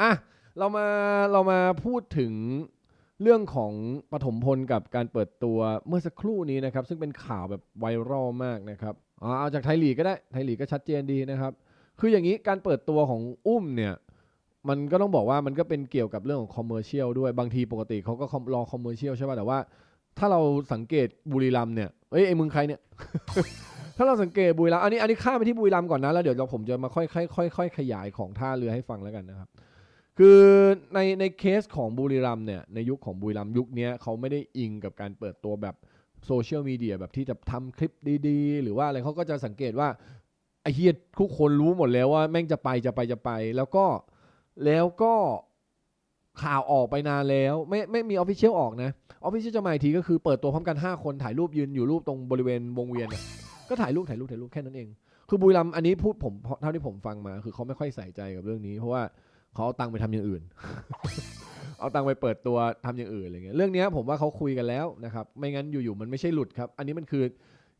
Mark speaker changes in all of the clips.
Speaker 1: อะเรามาเรามาพูดถึงเรื่องของปฐมพลกับการเปิดตัวเมื่อสักครู่นี้นะครับ ซึ่งเป็นข่าวแบบไวรัลมากนะครับอ่าเอาจากไทยลีกก็ได้ไทยลีกก็ชัดเจนดีนะครับ คืออย่างนี้การเปิดตัวของอุ้มเนี่ยมันก็ต้องบอกว่ามันก็เป็นเกี่ยวกับเรื่องของคอมเมอร์เชียลด้วยบางทีปกติเขาก็รอคอมเมอร์เชียลใช่ป่ะแต่ว่า ถ้าเราสังเกตบุรีรัมเนี่ยเอ้ยไอ้มึงใครเนี่ย ถ้าเราสังเกตบุรีรัมอันนี้อันนี้ข้ามไปที่บุรีรัมก่อนนะแล้วเดี๋ยวเราผมจะมาค่อยค่อยค่อยค่อยขยายของท่าเรือให้ฟังแล้วกันนะครับ คือในในเคสของบุรีรัมเนี่ยในยุคของบุรีรัมยุคนี้เขาไม่ได้อิงกับการเปิดตัวแบบโซเชียลมีเดียแบบที่จะทำคลิปดีๆ หรือว่าอะไรเขาก็จะสังเกตว่าไอเฮียทุกคนรู้หมดแล้วว่าแม่งจะไปจะไปจะไป แล้วก็แล้วก็ข่าวออกไปนานแล้ว ไม่ไม่มีออฟฟิเชียลออกนะออฟฟิเชียลจะมาอีกทีก็คือเปิดตัวพร้อมกัน 5 คนถ่ายรูปยืนอยู่รูปตรงบริเวณวงเวียน ก็ถ่ายรูปถ่ายรูปถ่ายรูปแค่นั้นเอง คือบุรีรัมอันนี้พูดผมเท่าที่ผมฟังมา คือเขาไม่ค่อยใส่ใจกับเรื่องนี้ เพราะว่า เขาเอาตังค์ไปทำอย่างอื่น เอาตังค์ไปเปิดตัวทำอย่างอื่นอะไรเงี้ยเรื่องนี้ผมว่าเขาคุยกันแล้วนะครับ ไม่งั้นอยู่ๆมันไม่ใช่หลุดครับ อันนี้มันคือ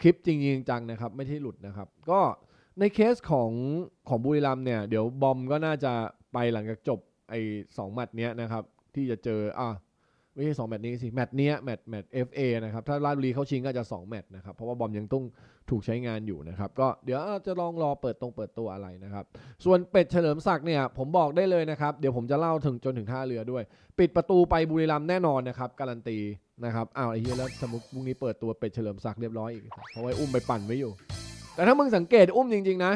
Speaker 1: คลิปจริงๆจังนะครับ ไม่ใช่หลุดนะครับ ก็ในเคสของของบุรีรัมเนี่ยเดี๋ยวบอมก็น่าจะไปหลังจากจบไอ้สองมัดเนี้ยนะครับ ที่จะเจออะ ไม่ใช่สองแมตช์นี้สิแมตช์เนี้ยแมตช์แมตช์ FA นะครับถ้าราชบุรีเข้าชิงก็จะสองแมตช์นะครับเพราะว่าบอมยังต้องถูกใช้งานอยู่นะครับ ก็เดี๋ยวจะลองรอเปิดตรงเปิดตัวอะไรนะครับ ส่วนเป็ดเฉลิมศักดิ์เนี่ยผมบอกได้เลยนะครับ เดี๋ยวผมจะเล่าถึงจนถึงท่าเรือด้วย ปิดประตูไปบุรีรัมย์แน่นอนนะครับ การันตีนะครับอ้าวไอ้เหี้ยแล้วสมมติพรุ่งนี้เปิดตัวเป็ดเฉลิมศักดิ์เรียบร้อยอีกเพราะว่าอุ้มไปปั่นไว้อยู่ แต่ถ้ามึงสังเกตอุ้มจริง ๆ นะ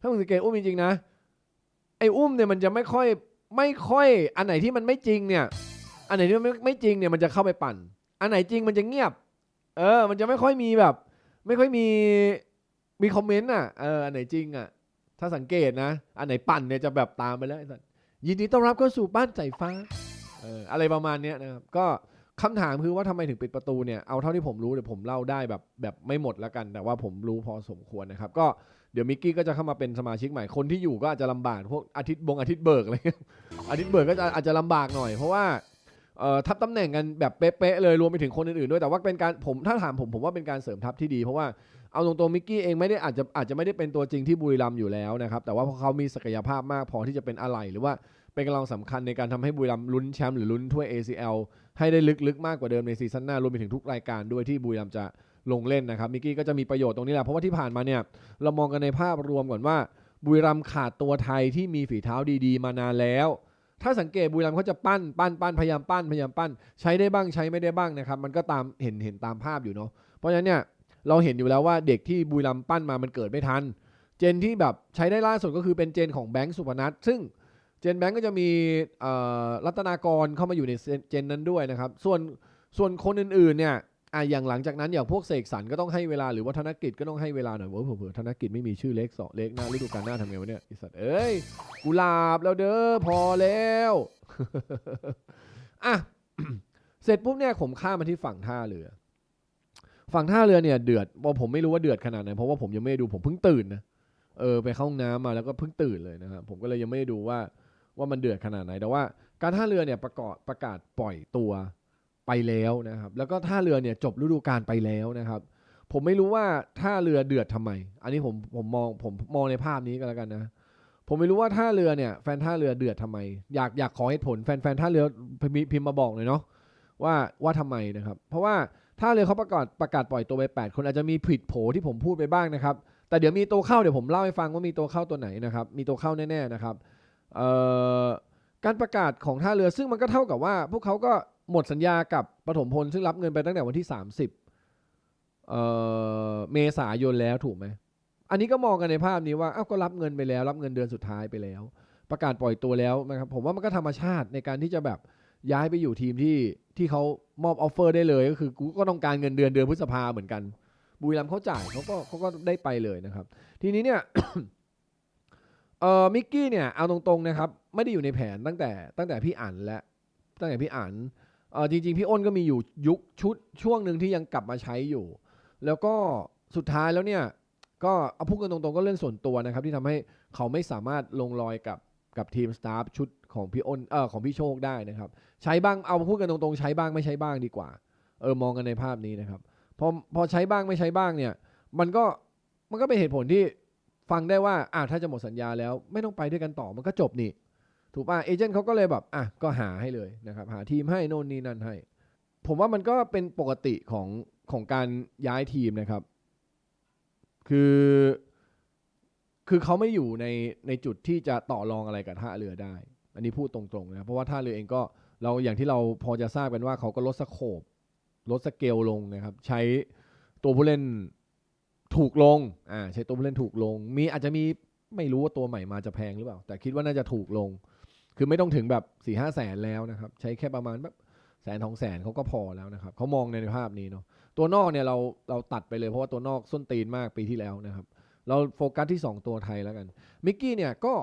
Speaker 1: ถ้ามึงสังเกตอุ้มจริงๆนะไอ้อุ้มเนี่ยมันจะไม่ค่อยไม่ค่อยอันไหนที่มันไม่จริงเนี่ย อันไหนที่มันไม่ไม่จริงเนี่ยมันจะเข้าไปปั่น อันไหนจริงมันจะเงียบ เออ มันจะไม่ค่อยมีแบบ ไม่ค่อยมีมีคอมเมนต์อะเอออันไหนจริงอะ ถ้าสังเกตนะ อันไหนปั่นเนี่ยจะแบบตามไปแล้วไอ้สัสยินดีต้อนรับเข้าสู่บ้านใจฟ้าเอออะไรประมาณเนี้ยนะครับก็คำถามคือว่าทำไมถึงปิดประตูเนี่ยเอาเท่าที่ผมรู้เดี๋ยวผมเล่าได้แบบแบบไม่หมดแล้วกัน แต่ว่าผมรู้พอสมควรนะครับ ก็เดี๋ยวมิกกี้ก็จะเข้ามาเป็นสมาชิกใหม่คนที่อยู่ก็อาจจะลำบากพวกอาทิตย์บงอาทิตย์เบิกอะไรเงี้ยอาทิตย์เบิกก็จะอาจจะลำบากหน่อยเพราะว่า ทับตำแหน่งกันแบบเป๊ะๆเลยรวมไปถึงคนอื่นๆด้วยแต่ว่าเป็นการผมถ้าถามผมผมว่าเป็นการเสริมทัพที่ดีเพราะว่าเอาตรงๆมิกกี้เองไม่ได้อาจจะอาจจะไม่ได้เป็นตัวจริงที่บุรีรัมย์อยู่แล้วนะครับแต่ว่าพอเขามีศักยภาพมากพอที่จะเป็นอะไรหรือว่าเป็นกำลังสำคัญในการทำให้บุรีรัมย์ลุ้นแชมป์หรือลุ้นถ้วย ACL ให้ได้ลึกๆมากกว่าเดิมในซีซั่นหน้ารวมไปถึงทุกรายการด้วยที่บุรีรัมย์จะลงเล่นนะครับมิกกี้ก็จะมีประโยชน์ตรงนี้แหละเพราะว่าที่ผ่านมาเนี่ยเรามองกันในภาพรวมก่อนว่าบุรีรัมย์ขาดตัวไทยที่มีฝีเท้าดี ๆ มานานแล้ว ถ้าสังเกตบุรีรัมย์เขาจะปั้นปั้นปั้นพยายามปั้นพยายามปั้น ใช้ได้บ้างใช้ไม่ได้บ้างนะครับ มันก็ตามเห็นเห็นตามภาพอยู่เนาะเพราะฉะนั้นเนี่ยเราเห็นอยู่แล้วว่าเด็กที่บุรีรัมย์ปั้นมามันเกิดไม่ทัน เจนที่แบบใช้ได้ล่าสุดก็คือเป็นเจนของแบงค์สุพนัทซึ่งเจนแบงค์ก็จะมีรัตนากรเข้ามาอยู่ในเจนนั้นด้วยนะครับ ส่วนส่วนคนอื่นๆเนี่ย อะอย่างหลังจากนั้นอย่างพวกเสกสรรก็ต้องให้เวลาหรือว่าธนกิจก็ต้องให้เวลาหน่อยเว้ยเผื่อธนกิจไม่มีชื่อเล็กสองเล็กหน้าฤดูกาลหน้าทำไงวะเนี่ยไอสัตว์เอ้ยกุหลาบแล้วเด้อพอแล้วอะเสร็จปุ๊บเนี่ยผมข้ามมาที่ฝั่งท่าเรือ ฝั่งท่าเรือเนี่ยเดือดว่าผมไม่รู้ว่าเดือดขนาดไหนเพราะว่าผมยังไม่ได้ดูผมเพิ่งตื่นนะเออไปเข้าห้องน้ำมาแล้วก็เพิ่งตื่นเลยนะครับผมก็เลยยังไม่ได้ดูว่าว่ามันเดือดขนาดไหนแต่ว่า การท่าเรือเนี่ยประกาศประกาศปล่อยตัว ไปแล้วนะครับ แล้วก็ท่าเรือเนี่ยจบฤดูกาลไปแล้วนะครับ ผมไม่รู้ว่าท่าเรือเดือดทำไม อันนี้ผมผมมองผมมองในภาพนี้ก็แล้วกันนะ ผมไม่รู้ว่าท่าเรือเนี่ยแฟนท่าเรือเดือดทำไม อยากอยากขอเหตุผลแฟนแฟนท่าเรือพิมพ์มาบอกเลยเนาะว่าว่าทำไมนะครับ เพราะว่าถ้าเรือเขาประกาศประกาศปล่อยตัวไป 8 คนอาจจะมีผิดโผที่ผมพูดไปบ้างนะครับ แต่เดี๋ยวมีตัวเข้าเดี๋ยวผมเล่าให้ฟังว่ามีตัวเข้าตัวไหนนะครับ มีตัวเข้าแน่ๆนะครับการประกาศของท่าเรือซึ่งมันก็เท่ากับว่า พวกเขาก็ หมดสัญญากับปฐมพลซึ่งรับเงินไปตั้งแต่วันที่ 30เอ่อเมษายนแล้วถูกไหม อันนี้ก็มองกันในภาพนี้ว่าอ้าวก็รับเงินไปแล้ว รับเงินเดือนสุดท้ายไปแล้ว ประกาศปล่อยตัวแล้วนะครับ ผมว่ามันก็ธรรมชาติในการที่จะแบบย้ายไปอยู่ทีมที่ที่เขามอบออฟเฟอร์ได้เลย ก็คือกูก็ต้องการเงินเดือนเดือนพฤษภาเหมือนกัน บุรีรัมย์เขาจ่ายเขาก็เขาก็ได้ไปเลยนะครับ ทีนี้เนี่ยเอ่อมิกกี้เนี่ยเอาตรงๆนะครับ ไม่ได้อยู่ในแผนตั้งแต่ตั้งแต่พี่อ่านและตั้งแต่พี่อ่าน เอ่อจริงๆ พี่อ้นก็มีอยู่ยุคชุดช่วงหนึ่งที่ยังกลับมาใช้อยู่ แล้วก็สุดท้ายแล้วเนี่ย ก็เอาพูดกันตรงๆก็เรื่องส่วนตัวนะครับ ที่ทำให้เขาไม่สามารถลงรอยกับกับทีมสตาฟชุดของพี่อ้นเออของพี่โชคได้นะครับ ใช้บ้างเอาพูดกันตรงๆ ใช้บ้างไม่ใช้บ้างดีกว่า เออมองกันในภาพนี้นะครับพอพอใช้บ้างไม่ใช้บ้างเนี่ย มันก็มันก็เป็นเหตุผลที่ฟังได้ว่าอ่าถ้าจะหมดสัญญาแล้วไม่ต้องไปด้วยกันต่อมันก็จบนี่ ถูกป่ะเอเจนต์เขาก็เลยแบบอะก็หาให้เลยนะครับหาทีมให้โน่นนี่นั่นให้ ผมว่ามันก็เป็นปกติของของการย้ายทีมนะครับ คือ คือเขาไม่อยู่ในในจุดที่จะต่อรองอะไรกับท่าเรือได้ อันนี้พูดตรงๆนะเพราะว่าท่าเรือเองก็เราอย่างที่เราพอจะทราบกันว่าเขาก็ลดสโคปลดสเกลลงนะครับ ใช้ตัวผู้เล่นถูกลงอ่าใช้ตัวผู้เล่นถูกลง มีอาจจะมีไม่รู้ว่าตัวใหม่มาจะแพงหรือเปล่า แต่คิดว่าน่าจะถูกลง คือไม่ต้องถึงแบบสี่ห้าแสนแล้วนะครับ ใช้แค่ประมาณแบบแสนทองแสนเขาก็พอแล้วนะครับเขามองในภาพนี้เนาะตัวนอกเนี่ยเราเราตัดไปเลยเพราะว่าตัวนอกส้นตีนมากปีที่แล้วนะครับ เราโฟกัสที่ 2 ตัวไทยแล้วกันมิกกี้เนี่ยก็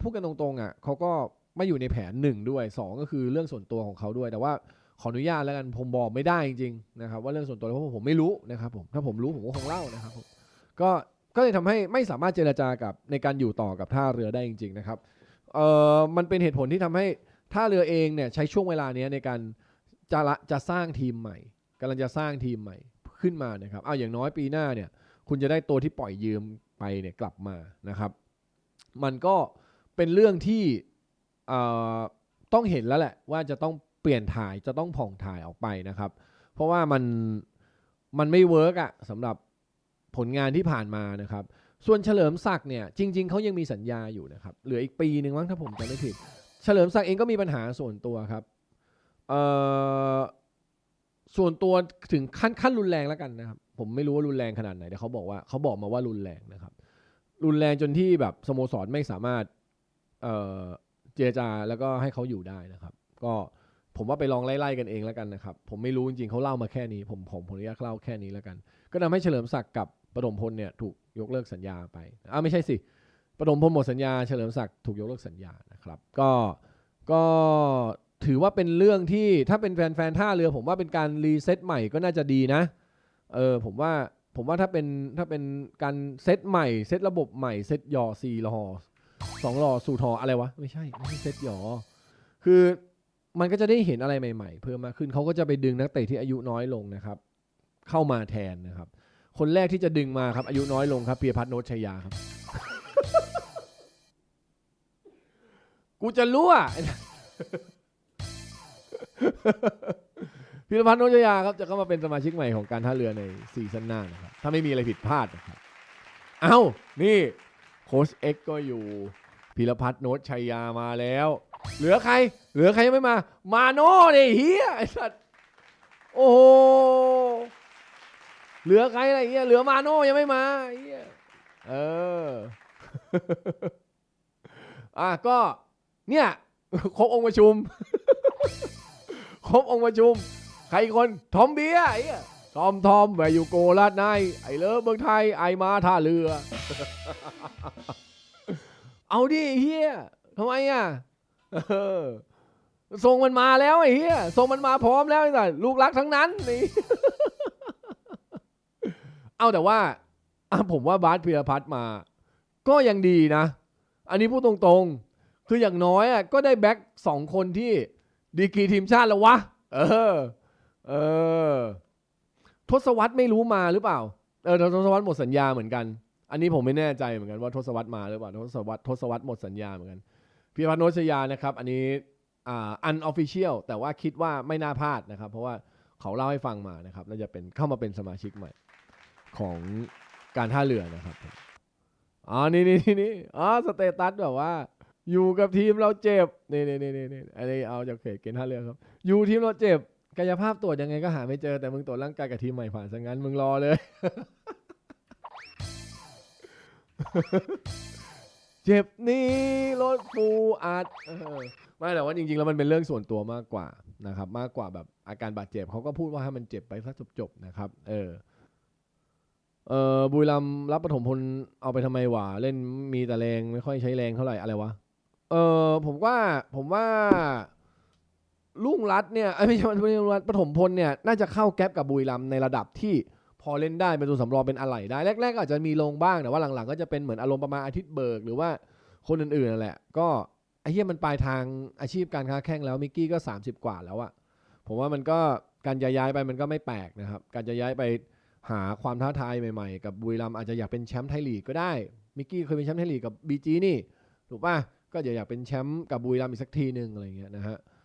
Speaker 1: พูดกันตรงๆอะเขาก็ไม่อยู่ในแผนหนึ่งด้วย 2 ก็คือเรื่องส่วนตัวของเขาด้วย แต่ว่าขออนุญาตแล้วกันผมบอกไม่ได้จริงๆนะครับว่าเรื่องส่วนตัวเพราะผมไม่รู้นะครับผมถ้าผมรู้ผมก็คงเล่านะครับผมก็ก็เลยทำให้ไม่สามารถเจรจากับในการอยู่ต่อกับท่าเรือได้จริง ๆ นะครับ เอ่อมันเป็นเหตุผลที่ทำให้ท่าเรือเองเนี่ยใช้ช่วงเวลาเนี้ยในการจะละจะสร้างทีมใหม่กำลังจะสร้างทีมใหม่ขึ้นมานะครับเอาอย่างน้อยปีหน้าเนี่ยคุณจะได้ตัวที่ปล่อยยืมไปเนี่ยกลับมานะครับ มันก็เป็นเรื่องที่เอ่อต้องเห็นแล้วแหละว่าจะต้องเปลี่ยนถ่ายจะต้องผ่องถ่ายออกไปนะครับ เพราะว่ามันมันไม่เวิร์กอะสำหรับผลงานที่ผ่านมานะครับ ส่วนเฉลิมศักดิ์เนี่ยจริง ๆเขายังมีสัญญาอยู่นะครับเหลืออีกปีหนึ่งมั้งถ้าผมจำไม่ผิด เฉลิมศักดิ์เองก็มีปัญหาส่วนตัวครับเอ่อส่วนตัวถึงขั้นขั้นรุนแรงแล้วกันนะครับ ผมไม่รู้ว่ารุนแรงขนาดไหนแต่เขาบอกว่าเขาบอกมาว่ารุนแรงนะครับ รุนแรงจนที่แบบสโมสรไม่สามารถเอ่อเจรจาแล้วก็ให้เขาอยู่ได้นะครับ ก็ผมว่าไปลองไล่ๆกันเองแล้วกันนะครับ ผมไม่รู้จริงๆเขาเล่ามาแค่นี้ ผมผมผมอนุญาตเล่าแค่นี้แล้วกัน ก็ทำให้เฉลิมศักดิ์กับปฐมพลเนี่ยถูก ยกเลิกสัญญาไปอ้าไม่ใช่สิปฐมพลหมดสัญญาเฉลิมศักดิ์ถูกยกเลิกสัญญานะครับ ก็ก็ถือว่าเป็นเรื่องที่ถ้าเป็นแฟนๆท่าเรือ ผมว่าเป็นการรีเซ็ตใหม่ก็น่าจะดีนะเออผมว่าผมว่าถ้าเป็นถ้าเป็นการเซตใหม่ เซตระบบใหม่ เซตยอซีรอสองรอสู่ทออะไรวะ ไม่ใช่ไม่ใช่เซตยอคือมันก็จะได้เห็นอะไรใหม่ ๆ เพิ่มมากขึ้นเขาก็จะไปดึงนักเตะที่อายุน้อยลงนะครับ เข้ามาแทนนะครับ คนแรกที่จะดึงมาครับ อายุน้อยลงครับเปียพัฒน์โนชยาครับ กูจะรู้อะพิรพัฒน์โนชยาครับจะเข้ามาเป็นสมาชิกใหม่ของการท่าเรือในซีซั่นหน้านะครับถ้าไม่มีอะไรผิดพลาดนะครับเอ้านี่โค้ชเอ็กก็อยู่พิรพัฒน์โนชัยยามาแล้ว เหลือใคร เหลือใครยังไม่มา มาโน่เนี่ยเฮียไอ้สัตว์โอ้โห เหลือใครอะไรเงี้ยเหลือมาโน่ยังไม่มาไอ้เฮียเอออะก็เนี่ยครบองค์ประชุมครบองค์ประชุม ใครคนทอมเบียไอ้ทอมทอมแวร์ยูโกลาดในไอเลิฟเมืองไทยไอมาท่าเรือ เอาดิไอ้เฮียทำไมอะเออส่งมันมาแล้วไอ้เฮียส่งมันมาพร้อมแล้วไอ้สัสลูกรักทั้งนั้นนี่ เอาแต่ว่าผมว่าบาสพิรพัฒน์มา ก็ยังดีนะ อันนี้พูดตรงๆ คืออย่างน้อยอะก็ได้แบ็คสองคนที่ดีกีทีมชาติแล้ววะ เออ เออ ทศวรรษไม่รู้มาหรือเปล่า เออ ทศวรรษหมดสัญญาเหมือนกัน อันนี้ผมไม่แน่ใจเหมือนกันว่าทศวรรษมาหรือเปล่า ทศวรรษทศวรรษหมดสัญญาเหมือนกัน พิพัฒน์โนชยานะครับ อันนี้อ่า unofficial แต่ว่าคิดว่าไม่น่าพลาดนะครับ เพราะว่าเขาเล่าให้ฟังมานะครับ น่าจะเป็นเข้ามาเป็นสมาชิกใหม่ ของการท่าเรือนะครับอ๋อนี่นี่นี่นี่อ๋อสเตตัสแบบว่า อยู่กับทีมเราเจ็บนี่นี่นี่นี่นี่อันนี้เอาจากเพจเกณฑ์ท่าเรือครับ อยู่ทีมเราเจ็บ กายภาพตรวจยังไงก็หาไม่เจอแต่มึงตรวจร่างกายกับทีมใหม่ผ่านซะงั้นมึงรอเลย เจ็บนี่รถฟูอัดไม่แต่ว่าจริงๆแล้วมันเป็นเรื่องส่วนตัวมากกว่านะครับ มากกว่าแบบอาการบาดเจ็บเขาก็พูดว่าให้มันเจ็บไปซะจบๆนะครับ เออ เออบุรีรัมย์รับปฐมพลเอาไปทำไมวะเล่นมีแต่แรงไม่ค่อยใช้แรงเท่าไหร่อะไรวะเออผมว่าผมว่าลุงรัตเนี่ยไอ้ยไม่ใช่ไม่ใช่ลุงรัตปฐมพลเนี่ยน่าจะเข้าแก๊ปกับบุรีรัมย์ในระดับที่พอเล่นได้เป็นตัวสำรองเป็นอะไหล่ได้แรกๆก็อาจจะมีลงบ้างแต่ว่าหลังๆ ก็จะเป็นเหมือนอารมณ์ประมาณอาทิตย์เบิกหรือว่าคนอื่นๆนั่นแหละ ก็ไอ้เหี้ยมันปลายทางอาชีพการค้าแข่งแล้วมิกกี้ก็ 30 กว่าแล้วอะผมว่ามันก็การจะย้ายไปมันก็ไม่แปลกนะครับ การจะย้ายไป หาความท้าทายใหม่ๆ กับบุรีรัมอาจจะอยากเป็นแชมป์ไทยลีกก็ได้มิกกี้เคยเป็นแชมป์ไทยลีกกับบีจีนี่ถูกป่ะก็ก็เดี๋ยวอยากเป็นแชมป์กับบุรีรัมอีกสักทีหนึ่งอะไรเงี้ยนะฮะ